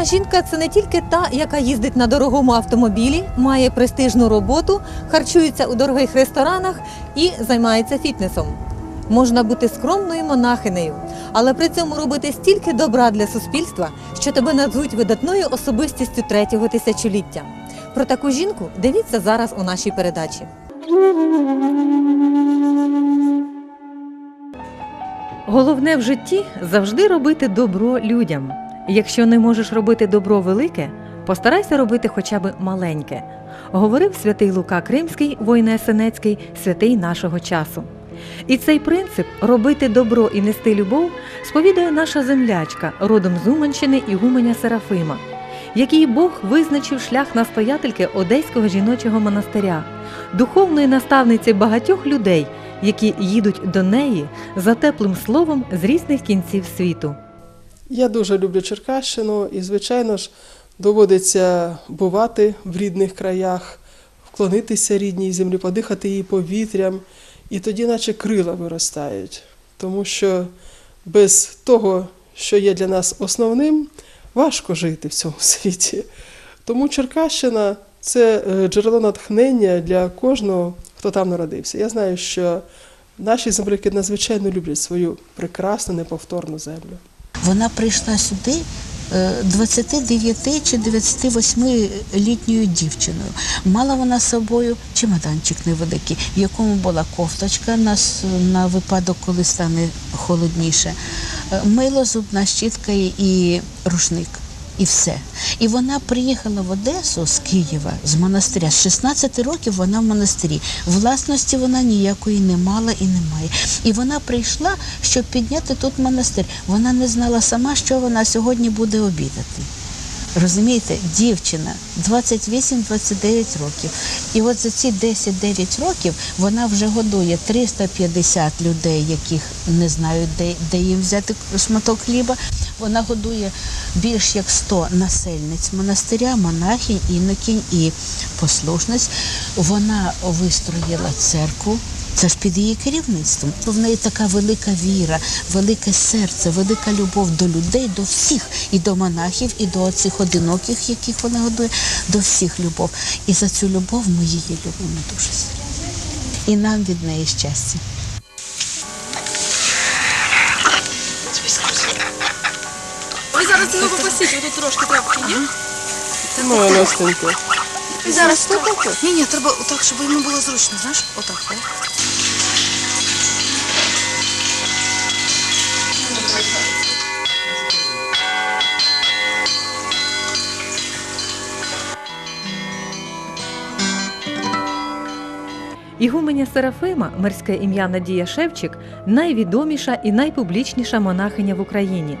Заможна жінка це не тільки та, яка їздить на дорогому автомобілі, має престижну роботу, харчується у дорогих ресторанах і займається фітнесом. Можна бути скромною монахинею, але при цьому робити стільки добра для суспільства, що тебе назвуть видатною особистістю третього тисячоліття. Про таку жінку дивіться зараз у нашій передачі. Головне в житті завжди робити добро людям. Якщо не можеш робити добро велике, постарайся робити хоча б маленьке, говорив святий Лука Кримський, воїнесенецький, святий нашого часу. І цей принцип робити добро і нести любов сповідує наша землячка, родом з Уманщини і Гуменя Серафима, який Бог визначив шлях настоятельки Одеського жіночого монастиря, духовної наставниці багатьох людей, які їдуть до неї за теплим словом з різних кінців світу. Я дуже люблю Черкащину і, звичайно ж, доводиться бувати в рідних краях, вклонитися рідній землі, подихати її повітрям, і тоді, наче крила виростають. Тому що без того, що є для нас основним, важко жити в цьому світі. Тому Черкащина це е, джерело натхнення для кожного, хто там народився. Я знаю, що наші земляки надзвичайно люблять свою прекрасну, неповторну землю. Вона прийшла сюди е, 29 чи 98-літньою дівчиною. Мала вона з собою чемоданчик невеликий, в якому була кофточка на, на випадок, коли стане холодніше, е, мило, зубна щітка і рушник. І все. І вона приїхала в Одесу з Києва, з монастиря. З 16 років вона в монастирі. Власності вона ніякої не мала і не має. І вона прийшла, щоб підняти тут монастир. Вона не знала сама, що вона сьогодні буде обідати. Розумієте, дівчина 28-29 років. І от за ці 10-9 років вона вже годує 350 людей, яких не знають, де, де їм взяти шматок хліба. Вона годує більш як 100 насельниць монастиря, монахинь, інокінь і послушниць. Вона вистроїла церкву. Це ж під її керівництвом. В неї така велика віра, велике серце, велика любов до людей, до всіх, і до монахів, і до цих одиноких, яких вона годує, до всіх любов. І за цю любов ми її любимо дуже сильно. І нам від неї щастя. Ви зараз його попасіть, тут трошки тряпки є? Моя Настенька. І зараз Ні, ні, треба отак, щоб йому було зручно, знаєш? Отак, о. Ігуменя Серафима, мирське ім'я Надія Шевчик, найвідоміша і найпублічніша монахиня в Україні,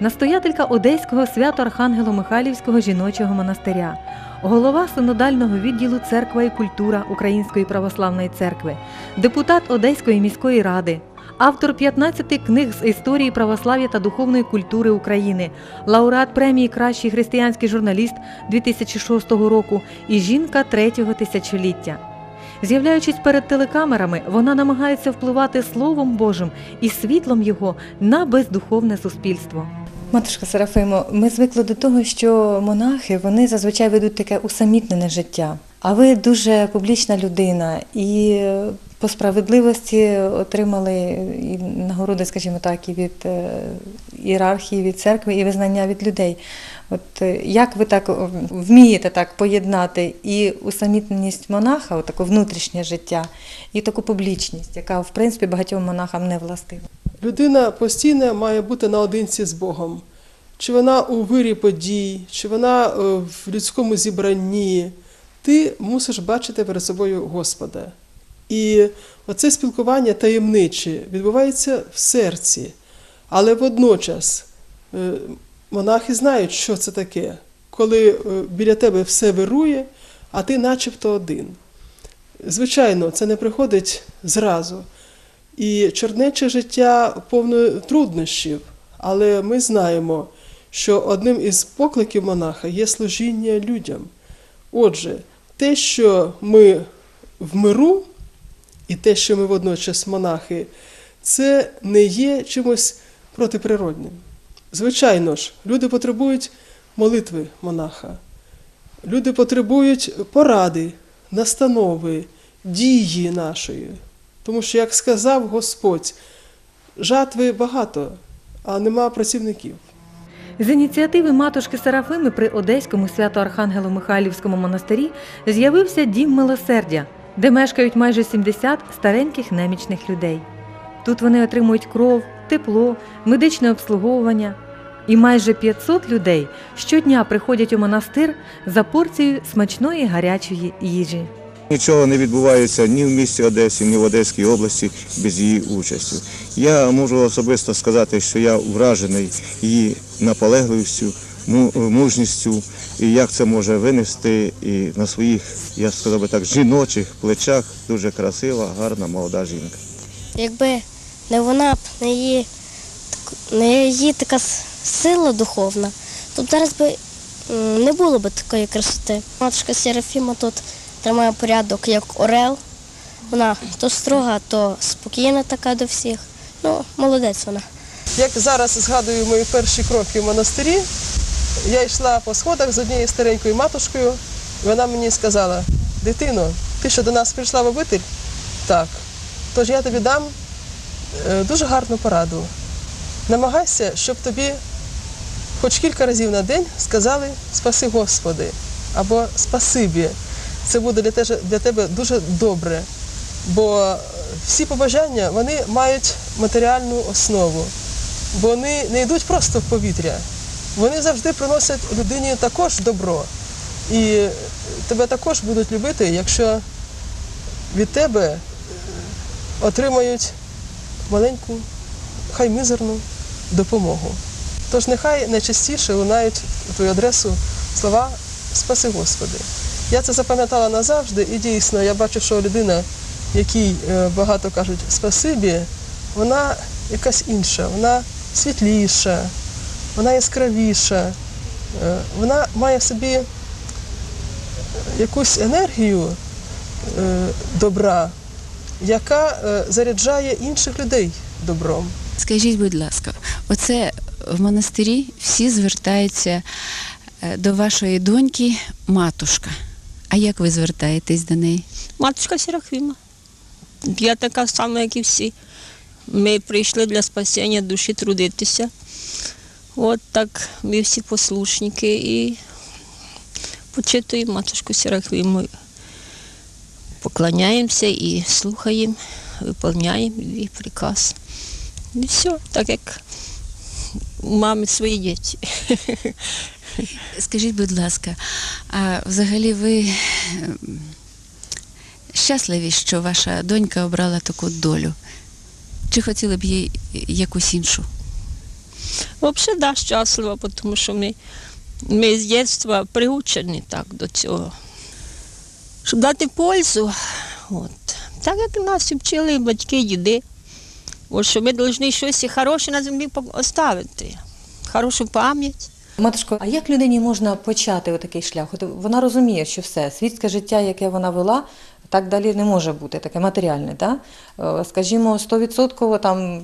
настоятелька Одеського свято-архангело-Михайлівського жіночого монастиря, голова синодального відділу Церква і культура Української православної церкви, депутат Одеської міської ради. Автор 15 книг з історії православ'я та духовної культури України, лауреат премії Кращий християнський журналіст 2006 року і жінка третього тисячоліття. З'являючись перед телекамерами, вона намагається впливати Словом Божим і світлом його на бездуховне суспільство. Матушка Серафимо, ми звикли до того, що монахи вони зазвичай ведуть таке усамітнене життя. А ви дуже публічна людина і по справедливості отримали і нагороди, скажімо так, і від е, ієрархії, від церкви, і визнання від людей. От е, як ви так вмієте так поєднати і усамітненість монаха, таке внутрішнє життя, і таку публічність, яка в принципі багатьом монахам не властива? Людина постійно має бути наодинці з Богом. Чи вона у вирі подій, чи вона е, в людському зібранні, ти мусиш бачити перед собою Господа. І оце спілкування таємниче відбувається в серці. Але водночас е, монахи знають, що це таке, коли е, біля тебе все вирує, а ти начебто один. Звичайно, це не приходить зразу. І чернече життя повне труднощів, але ми знаємо, що одним із покликів монаха є служіння людям. Отже, те, що ми в миру, і те, що ми водночас монахи, це не є чимось протиприродним. Звичайно ж, люди потребують молитви монаха. Люди потребують поради, настанови, дії нашої. Тому що, як сказав Господь, жатви багато, а нема працівників. З ініціативи матушки Серафими при Одеському свято-Архангело-Михайлівському монастирі з'явився дім милосердя, де мешкають майже 70 стареньких немічних людей. Тут вони отримують кров, тепло, медичне обслуговування. І майже 500 людей щодня приходять у монастир за порцією смачної гарячої їжі. Нічого не відбувається ні в місті Одесі, ні в Одеській області без її участі. Я можу особисто сказати, що я вражений її наполегливістю, мужністю, і як це може винести і на своїх, я сказав би так, жіночих плечах дуже красива, гарна молода жінка. Якби не вона б, не її, не її така сила духовна, то зараз би не було б такої красоти. Матушка Серафіма тут тримає порядок як орел. Вона то строга, то спокійна така до всіх. Ну, молодець вона. Як зараз згадую мої перші кроки в монастирі, я йшла по сходах з однією старенькою матушкою, вона мені сказала: дитино, ти що до нас прийшла в обитель? Так. Тож я тобі дам е, дуже гарну пораду. Намагайся, щоб тобі хоч кілька разів на день сказали Спаси Господи або Спасибі. Це буде для тебе, для тебе дуже добре. Бо всі побажання вони мають матеріальну основу. Бо вони не йдуть просто в повітря. Вони завжди приносять людині також добро. І тебе також будуть любити, якщо від тебе е, отримають маленьку, хай мізерну допомогу. Тож нехай найчастіше лунають у твою адресу слова Спаси Господи. Я це запам'ятала назавжди, і дійсно я бачу, що людина, якій е, багато кажуть спасибі, вона якась інша, вона світліша, вона яскравіша, е, вона має в собі якусь енергію е, добра, яка е, заряджає інших людей добром. Скажіть, будь ласка, оце в монастирі всі звертаються е, до вашої доньки матушка. А як ви звертаєтесь до неї? Матушка Серафіма. Я така сама, як і всі. Ми прийшли для спасіння душі трудитися. От так ми всі послушники і почитуємо матушку Серафіму. Поклоняємося і слухаємо, виповняємо її приказ. І все, так як у мами свої діти. Скажіть, будь ласка, а взагалі ви ем, щасливі, що ваша донька обрала таку долю? Чи хотіли б їй якусь іншу? Взагалі, да, щаслива, тому що ми, ми з дитинства приучені так до цього. Щоб дати пользу, от. так як нас вчили батьки, діди, от, що ми повинні щось хороше на землі оставити, хорошу пам'ять. Матушко, а як людині можна почати отакий шлях? От вона розуміє, що все, світське життя, яке вона вела, так далі не може бути, таке матеріальне. Да? Е, Скажімо, 100% там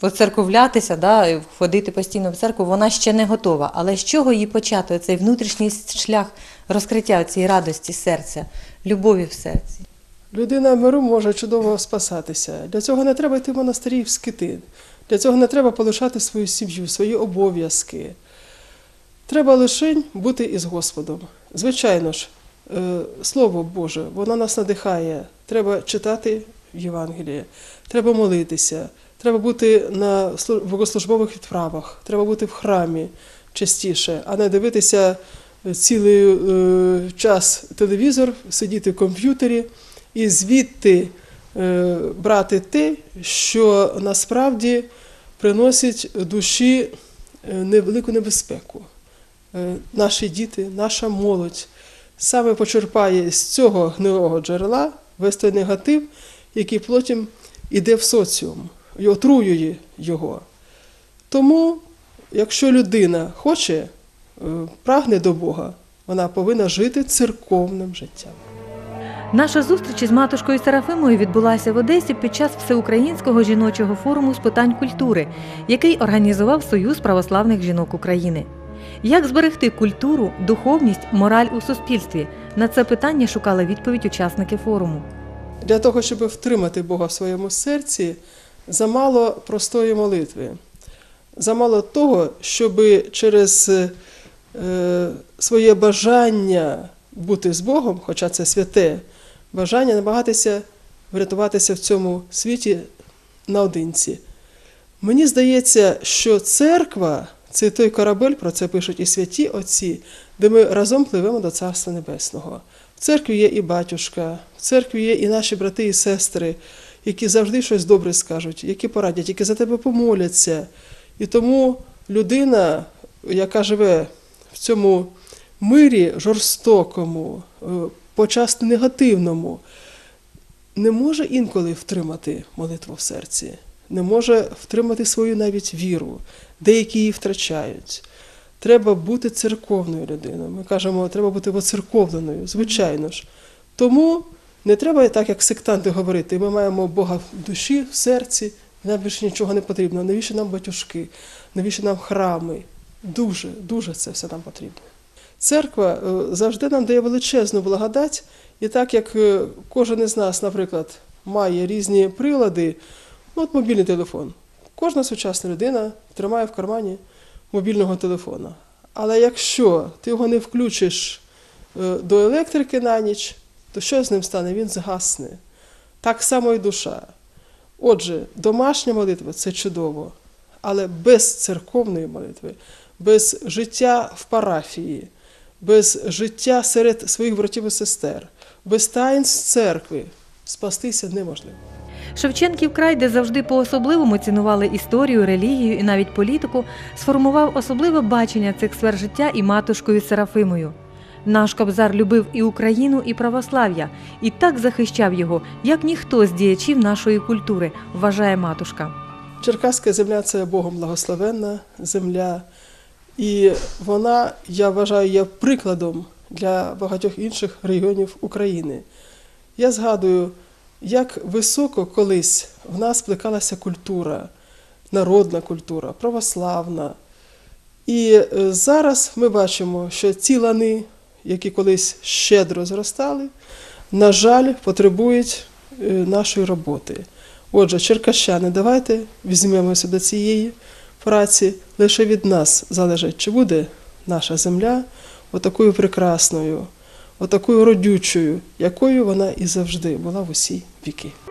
поцерковлятися, да, ходити постійно в церкву, вона ще не готова. Але з чого їй почати цей внутрішній шлях розкриття цієї радості серця, любові в серці? Людина в миру може чудово спасатися. Для цього не треба йти в монастирі в скити. Для цього не треба полишати свою сім'ю, свої обов'язки. Треба лише бути із Господом. Звичайно ж, е, Слово Боже, воно нас надихає. Треба читати в Євангелії, треба молитися, треба бути на слу- богослужбових відправах, треба бути в храмі частіше, а не дивитися цілий е, час телевізор, сидіти в комп'ютері і звідти е, брати те, що насправді приносить душі невелику небезпеку. Е, Наші діти, наша молодь саме почерпає з цього гнилого джерела весь той негатив, який потім іде в соціум і отруює його. Тому, якщо людина хоче, е, прагне до Бога, вона повинна жити церковним життям. Наша зустріч із матушкою Серафимою відбулася в Одесі під час всеукраїнського жіночого форуму з питань культури, який організував Союз православних жінок України. Як зберегти культуру, духовність, мораль у суспільстві? На це питання шукали відповідь учасники форуму. Для того, щоб втримати Бога в своєму серці, замало простої молитви. Замало того, щоб через е, своє бажання бути з Богом, хоча це святе бажання, намагатися врятуватися в цьому світі наодинці. Мені здається, що церква це той корабель, про це пишуть і святі отці, де ми разом пливемо до Царства Небесного. В церкві є і батюшка, в церкві є і наші брати і сестри, які завжди щось добре скажуть, які порадять, які за тебе помоляться. І тому людина, яка живе в цьому мирі жорстокому, е, почасти негативному, не може інколи втримати молитву в серці, не може втримати свою навіть віру. Деякі її втрачають. Треба бути церковною людиною. Ми кажемо, треба бути воцерковленою, звичайно ж. Тому не треба так, як сектанти говорити. Ми маємо Бога в душі, в серці, нам більше нічого не потрібно. Навіщо нам батюшки? Навіщо нам храми? Дуже, дуже це все нам потрібно. Церква е, завжди нам дає величезну благодать, і так як е, кожен із нас, наприклад, має різні прилади, ну от мобільний телефон. Кожна сучасна людина тримає в кармані мобільного телефона. Але якщо ти його не включиш е, до електрики на ніч, то що з ним стане? Він згасне. Так само і душа. Отже, домашня молитва це чудово, але без церковної молитви, без життя в парафії, без життя серед своїх братів і сестер, без таїнств церкви спастися неможливо. Шевченків край, де завжди по-особливому цінували історію, релігію і навіть політику, сформував особливе бачення цих сфер життя і матушкою Серафимою. Наш кобзар любив і Україну, і православ'я, і так захищав його, як ніхто з діячів нашої культури, вважає матушка. Черкаська земля це Богом благословенна земля, і вона, я вважаю, є прикладом для багатьох інших регіонів України. Я згадую, як високо колись в нас плекалася культура, народна культура, православна. І е, зараз ми бачимо, що ці лани, які колись щедро зростали, на жаль, потребують е, нашої роботи. Отже, черкащани, давайте візьмемося до цієї праці. Лише від нас залежить, чи буде наша земля отакою прекрасною, отакою родючою, якою вона і завжди була в усі Piquet.